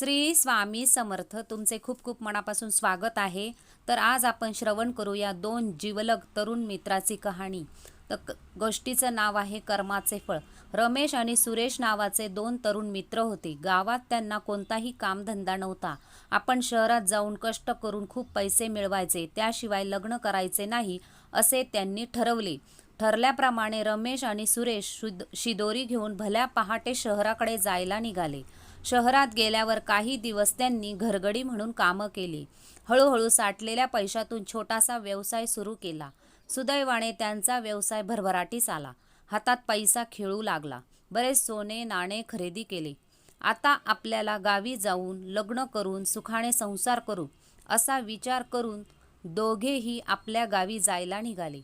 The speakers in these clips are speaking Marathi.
श्री स्वामी समर्थ तुमचे खूप खूप मनापासून स्वागत आहे. तर आज आपण श्रवण करूया दोन जीवलग तरुण मित्राची कहाणी. तर गोष्टीचं नाव आहे कर्माचे फळ. रमेश आणि सुरेश नावाचे दोन तरुण मित्र होते. गावात त्यांना कोणताही कामधंदा नव्हता. आपण शहरात जाऊन कष्ट करून खूप पैसे मिळवायचे त्याशिवाय लग्न करायचे नाही असे त्यांनी ठरवले. ठरल्याप्रमाणे रमेश आणि सुरेश शुद शिदोरी घेऊन भल्या पहाटे शहराकडे जायला निघाले. शहरात गेल्यावर काही दिवस त्यांनी घरगडी म्हणून कामं केली. हळूहळू साठलेल्या पैशातून छोटासा व्यवसाय सुरू केला. सुदैवाने त्यांचा व्यवसाय भरभराटीस आला. हातात पैसा खेळू लागला. बरेच सोने नाणे खरेदी केले. आता आपल्याला गावी जाऊन लग्न करून सुखाने संसार करू असा विचार करून दोघेही आपल्या गावी जायला निघाले.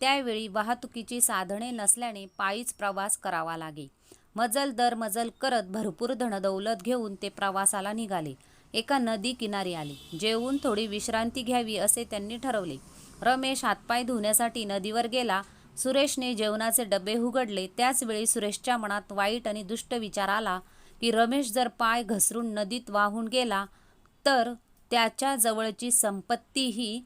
त्यावेळी वाहतुकीची साधने नसल्याने पायीच प्रवास करावा लागे. मजल दर मजल करत भरपूर धनदौलत घेऊन ते प्रवासाला निघाले. एका नदी किनारी आले. जेवून थोडी विश्रांती घ्यावी असे त्यांनी ठरवले. रमेश हातपाय धुण्यासाठी नदीवर गेला. सुरेशने जेवणाचे डबे उघडले. त्याचवेळी सुरेशच्या मनात वाईट आणि दुष्ट विचार आला की रमेश जर पाय घसरून नदीत वाहून गेला तर त्याच्या जवळची संपत्तीही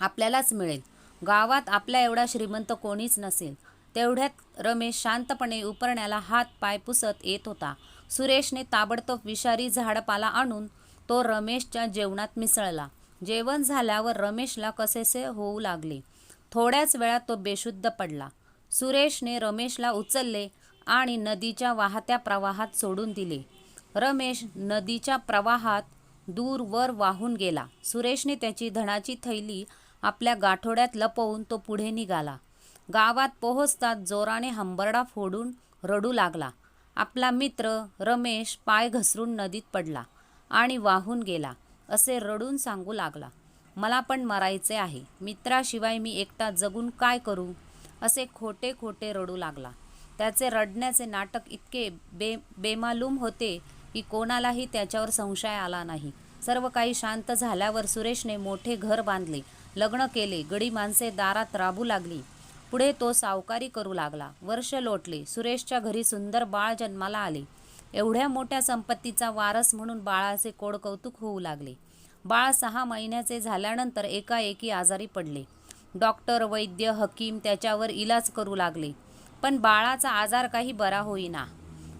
आपल्यालाच मिळेल. गावात आपल्या एवढा श्रीमंत कोणीच नसेल. तेवढ्यात रमेश शांतपणे उपरण्याला हात पाय पुसत येत होता. सुरेशने ताबडतोब विषारी झाडपाला आणून तो रमेशच्या जेवणात मिसळला. जेवण झाल्यावर रमेशला कसेसे होऊ लागले. थोड्याच वेळात तो बेशुद्ध पडला. सुरेशने रमेशला उचलले आणि नदीच्या वाहत्या प्रवाहात सोडून दिले. रमेश नदीच्या प्रवाहात दूरवर वाहून गेला. सुरेशने त्याची धणाची थैली आपल्या गाठोड्यात लपवून तो पुढे निघाला. गावात पोहोचताच जोराने हंबरडा फोडून रडू लागला. आपला मित्र रमेश पाय घसरून नदीत पडला आणि वाहून गेला असे रडून सांगू लागला. मला पण मरायचे आहे. मित्राशिवाय मी एकटा जगून काय करू? असे खोटे खोटे रडू लागला. त्याचे रडण्याचे नाटक इतके बे बेमालूम होते की कोणालाही त्याच्यावर संशय आला नाही. सर्व काही शांत झाल्यावर सुरेशने मोठे घर बांधले लग्न केले गडी माणसे दारात राबू लागली. पुढे तो सावकारी करू लागला. वर्ष लोटले. सुरेशच्या घरी सुंदर बाळ जन्माला आले. एवढ्या मोठ्या संपत्तीचा वारस म्हणून बाळाचे कोड कौतुक होऊ लागले. बाळ सहा महिन्याचे झाल्यानंतर एकाएकी आजारी पडले. डॉक्टर वैद्य हकीम त्याच्यावर इलाज करू लागले. पण बाळाचा आजार काही बरा होईना.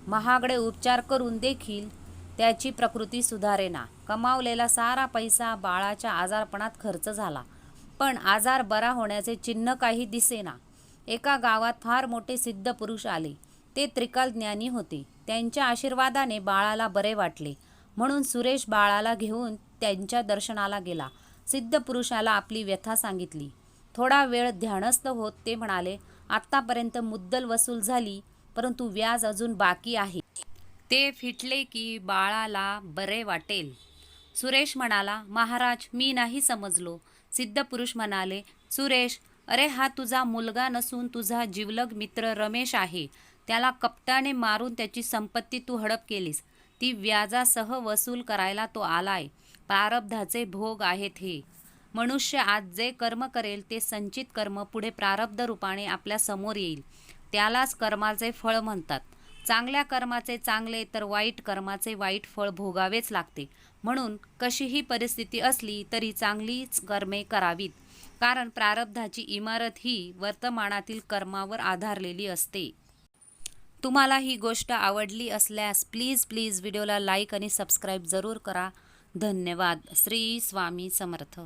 महागडे उपचार करून देखील त्याची प्रकृती सुधारेना. कमावलेला सारा पैसा बाळाच्या आजारपणात खर्च झाला. पण आजार बरा होण्याचे चिन्ह काही दिसेना. एका गावात फार मोठे सिद्ध पुरुष आले. ते त्रिकाल ज्ञानी होते. त्यांच्या आशीर्वादाने बाळाला बरे वाटले. म्हणून सुरेश बाळाला घेऊन त्यांच्या दर्शनाला गेला. सिद्ध पुरुषाला आपली व्यथा सांगितली. थोडा वेळ ध्यानस्थ होत ते म्हणाले. आत्तापर्यंत मुद्दल वसूल झाली परंतु व्याज अजून बाकी आहे. ते फिटले की बाळाला बरे वाटेल. सुरेश म्हणाला महाराज मी नाही समजलो. सिद्ध पुरुष म्हणाले सुरेश अरे हा तुझा मुलगा नसून तुझा जिवलग मित्र रमेश आहे. त्याला कपटाने मारून त्याची संपत्ती तू हडप केलीस. ती व्याजासह वसूल करायला तो आलाय. प्रारब्धाचे भोग आहेत हे. मनुष्य आज जे कर्म करेल ते संचित कर्म पुढे प्रारब्ध रूपाने आपल्यासमोर येईल. त्यालाच कर्माचे फळ म्हणतात. चांगल्या कर्माचे चांगले तर वाईट कर्माचे वाईट फळ भोगावेच लागते. म्हणून कशीही परिस्थिती असली तरी चांगलीच कर्मे करावीत. कारण प्रारब्धाची इमारत ही वर्तमानातील कर्मावर आधारलेली असते. तुम्हाला ही गोष्ट आवडली असल्यास प्लीज प्लीज व्हिडिओला लाईक आणि सबस्क्राईब जरूर करा. धन्यवाद. श्री स्वामी समर्थ.